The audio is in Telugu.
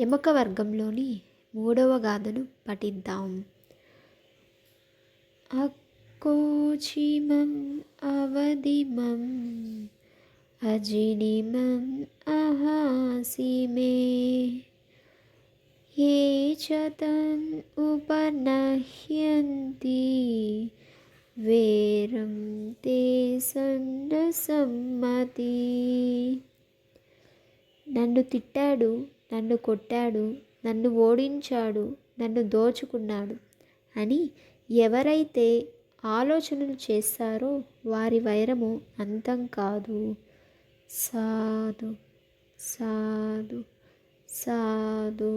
ఎముక వర్గంలోని మూడవ గాథను పఠిద్దాం. అక్కోచిమం అవధిమం అజినిమం అహాసిమే ఏ చతన్ ఉపనహ్యంతి వేరం తే సన్న సమ్మతి. నన్ను తిట్టాడు నన్ను కొట్టాడు నన్ను ఓడించాడు నన్ను దోచుకున్నాడు అని ఎవరైతే ఆలోచనలు చేస్తారో వారి వైరము అంతం కాదు. సాధు సాధు సాధు.